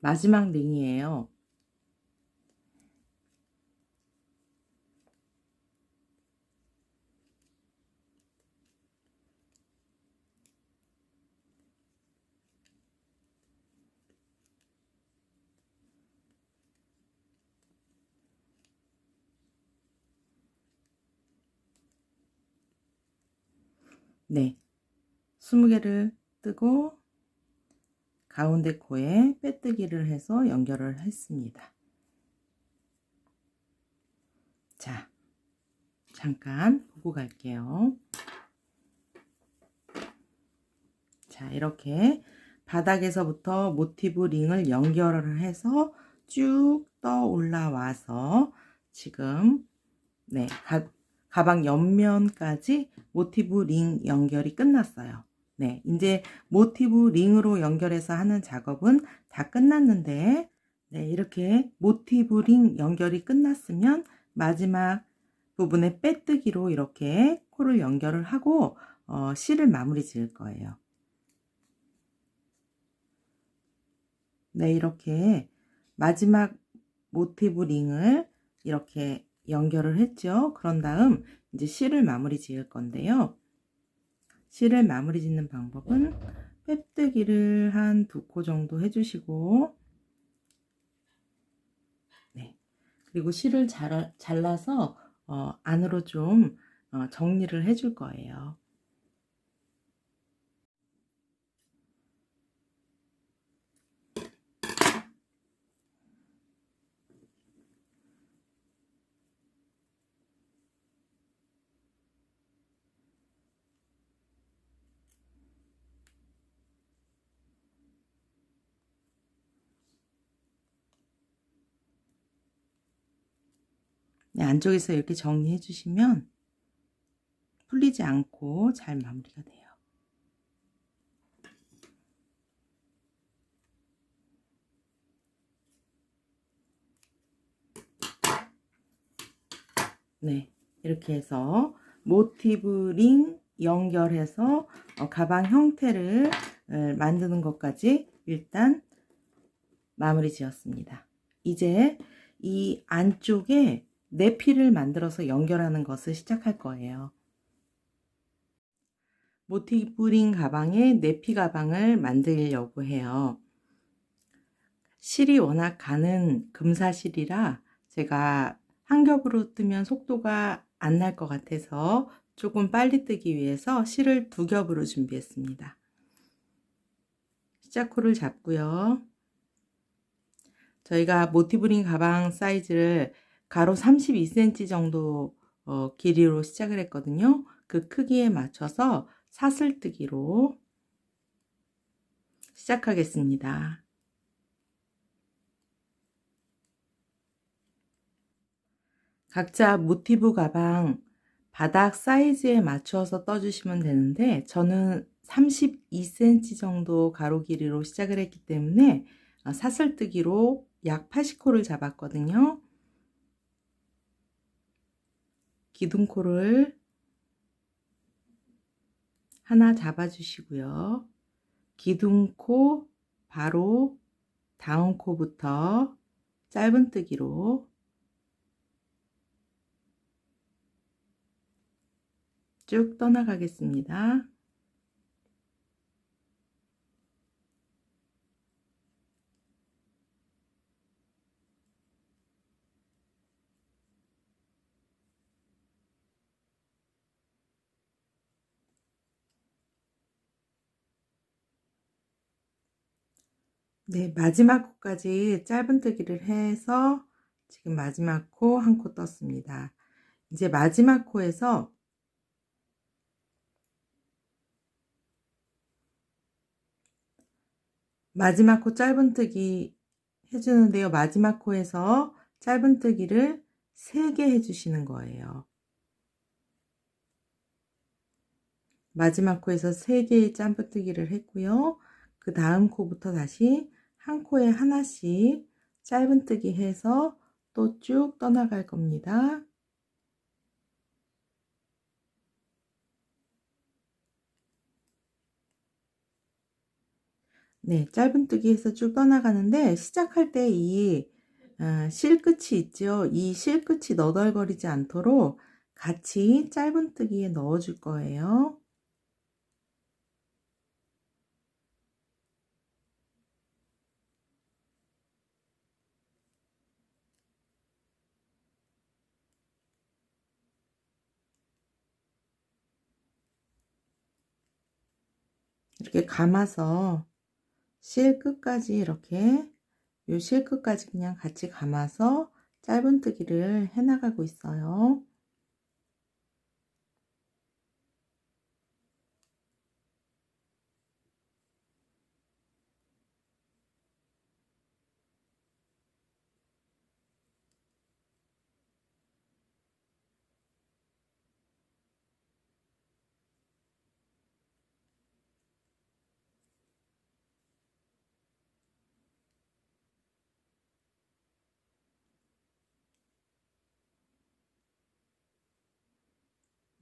마지막 링이에요. 네. 20개를 뜨고 가운데 코에 빼뜨기를 해서 연결을 했습니다. 자, 잠깐 보고 갈게요. 자, 이렇게 바닥에서부터 모티브 링을 연결을 해서 쭉 떠 올라와서 지금 네, 가, 가방 옆면까지 모티브 링 연결이 끝났어요. 네, 이제 모티브 링으로 연결해서 하는 작업은 다 끝났는데, 네, 이렇게 모티브 링 연결이 끝났으면 마지막 부분에 빼뜨기로 이렇게 코를 연결을 하고 어, 실을 마무리 지을 거예요. 네, 이렇게 마지막 모티브 링을 이렇게 연결을 했죠. 그런 다음 이제 실을 마무리 지을 건데요. 실을 마무리 짓는 방법은 빼뜨기를 한 두 코 정도 해주시고 네 그리고 실을 잘, 잘라서 어, 안으로 좀 어, 정리를 해줄 거예요. 안쪽에서 이렇게 정리해 주시면 풀리지 않고 잘 마무리가 돼요. 네, 이렇게 해서 모티브 링 연결해서 어, 가방 형태를 어, 만드는 것까지 일단 마무리 지었습니다. 이제 이 안쪽에 내피를 만들어서 연결하는 것을 시작할 거예요. 모티브링 가방에 내피 가방을 만들려고 해요. 실이 워낙 가는 금사실이라 제가 한 겹으로 뜨면 속도가 안 날 것 같아서 조금 빨리 뜨기 위해서 실을 두 겹으로 준비했습니다. 시작코를 잡고요. 저희가 모티브링 가방 사이즈를 가로 32cm 정도 어, 길이로 시작을 했거든요. 그 크기에 맞춰서 사슬뜨기로 시작하겠습니다. 각자 모티브 가방 바닥 사이즈에 맞춰서 떠주시면 되는데 저는 32cm 정도 가로 길이로 시작을 했기 때문에 어, 사슬뜨기로 약 80코를 잡았거든요. 기둥코를 하나 잡아주시고요. 기둥코 바로 다음 코부터 짧은뜨기로 쭉 떠나가겠습니다. 네, 마지막 코까지 짧은뜨기를 해서 지금 마지막 코 한 코 떴습니다. 이제 마지막 코에서 마지막 코 짧은뜨기 해주는데요. 마지막 코에서 짧은뜨기를 3개 해주시는 거예요. 마지막 코에서 3개의 짧은뜨기를 했고요. 그 다음 코부터 다시 한 코에 하나씩 짧은뜨기 해서 또 쭉 떠나갈 겁니다. 네, 짧은뜨기에서 쭉 떠나가는데 시작할 때이 어, 실끝이 있죠. 이 실끝이 너덜거리지 않도록 같이 짧은뜨기에 넣어줄 거예요. 이렇게 감아서 실 끝까지 이렇게 요실 끝까지 그냥 같이 감아서 짧은뜨기를 해 나가고 있어요.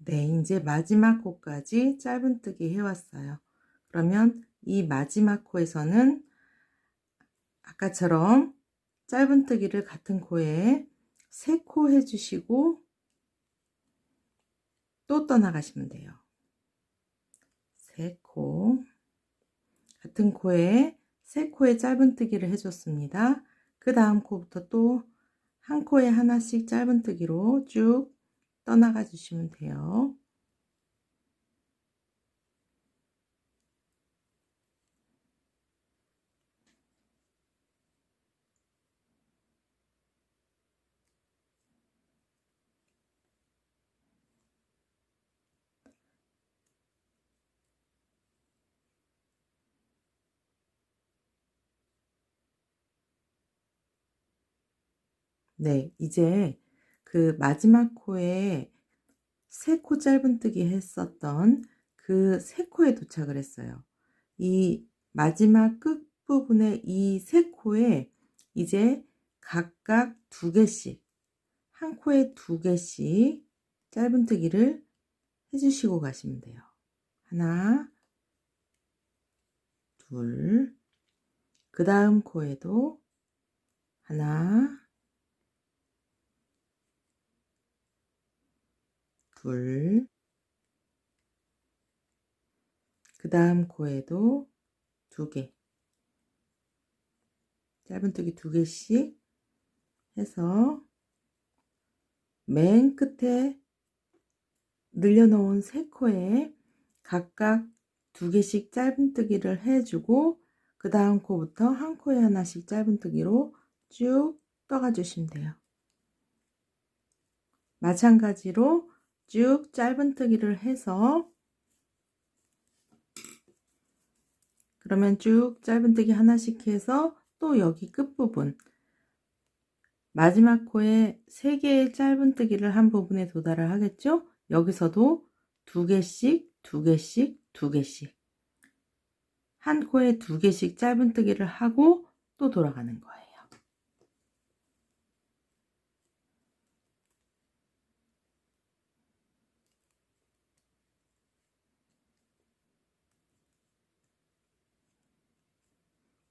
네, 이제 마지막 코까지 짧은뜨기 해왔어요. 그러면 이 마지막 코에서는 아까처럼 짧은뜨기를 같은 코에 세코 해주시고 또 떠나가시면 돼요. 세 코. 같은 코에 세 코에 짧은뜨기를 해줬습니다. 그 다음 코부터 또 한 코에 하나씩 짧은뜨기로 쭉 떠나가 주시면 돼요. 네, 이제 그 마지막 코에 세 코 짧은뜨기 했었던 그 세 코에 도착을 했어요. 이 마지막 끝부분에 이세 코에 이제 각각 두 개씩 한 코에 두 개씩 짧은뜨기를 해주시고 가시면 돼요. 하나, 둘, 그 다음 코에도 하나, 둘, 그 다음 코에도 두 개, 짧은뜨기 두 개씩 해서 맨 끝에 늘려놓은 세 코에 각각 두 개씩 짧은뜨기를 해주고 그 다음 코부터 한 코에 하나씩 짧은뜨기로 쭉 떠가 주시면 돼요. 마찬가지로 쭉 짧은뜨기를 해서 그러면 쭉 짧은뜨기 하나씩 해서 또 여기 끝부분 마지막 코에 3개의 짧은뜨기를 한 부분에 도달을 하겠죠? 여기서도 두 개씩 두 개씩 두 개씩 한 코에 두 개씩 짧은뜨기를 하고 또 돌아가는 거예요.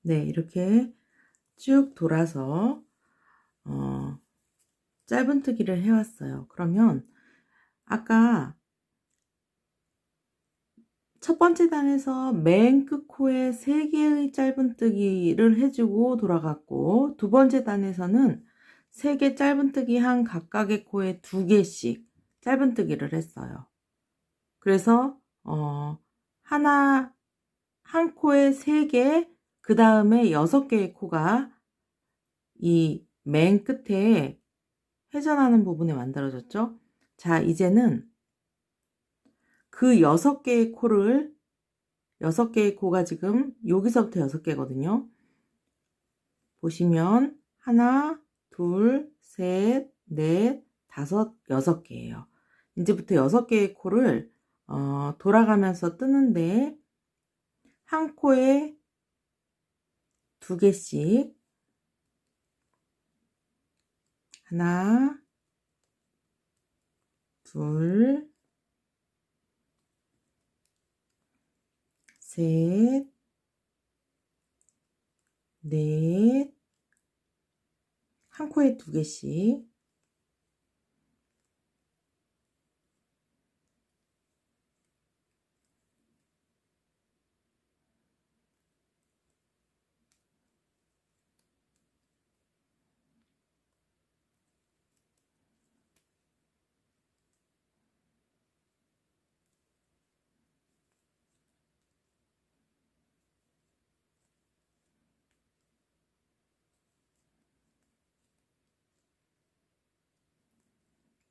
네, 이렇게 쭉 돌아서 어, 짧은뜨기를 해왔어요. 그러면 아까 첫 번째 단에서 맨 끝 코에 3개의 짧은뜨기를 해주고 돌아갔고 두 번째 단에서는 3개 짧은뜨기 한 각각의 코에 2개씩 짧은뜨기를 했어요. 그래서 어, 하나 한 코에 3개 그 다음에 6개의 코가 이 맨 끝에 회전하는 부분에 만들어졌죠. 자, 이제는 그 6개의 코를 6개의 코가 지금 여기서부터 6개거든요. 보시면 하나, 둘, 셋, 넷, 다섯, 여섯 개예요. 이제부터 6개의 코를 어, 돌아가면서 뜨는데 한 코에 두 개씩. 하나 둘 셋, 넷, 한 코에 두 개씩,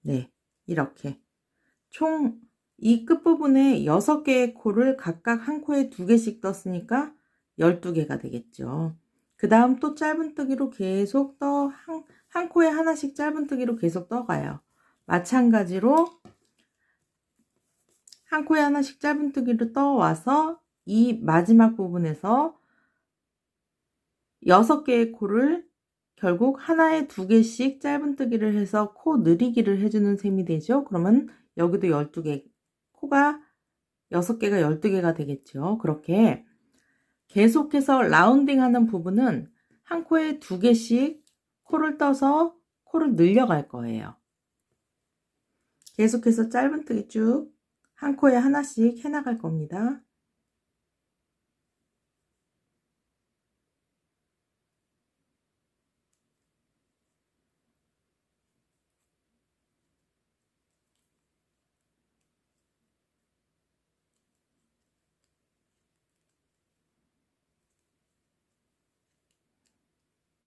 네, 이렇게. 총 이 끝부분에 6개의 코를 각각 한 코에 두 개씩 떴으니까 12개가 되겠죠. 그 다음 또 짧은뜨기로 계속 떠, 한, 한 코에 하나씩 짧은뜨기로 계속 떠가요. 마찬가지로 한 코에 하나씩 짧은뜨기로 떠와서 이 마지막 부분에서 6개의 코를 결국 하나에 두 개씩 짧은뜨기를 해서 코 느리기를 해주는 셈이 되죠. 그러면 여기도 12개, 코가 6개가 12개가 되겠죠. 그렇게 계속해서 라운딩 하는 부분은 한 코에 두 개씩 코를 떠서 코를 늘려갈 거예요. 계속해서 짧은뜨기 쭉 한 코에 하나씩 해나갈 겁니다.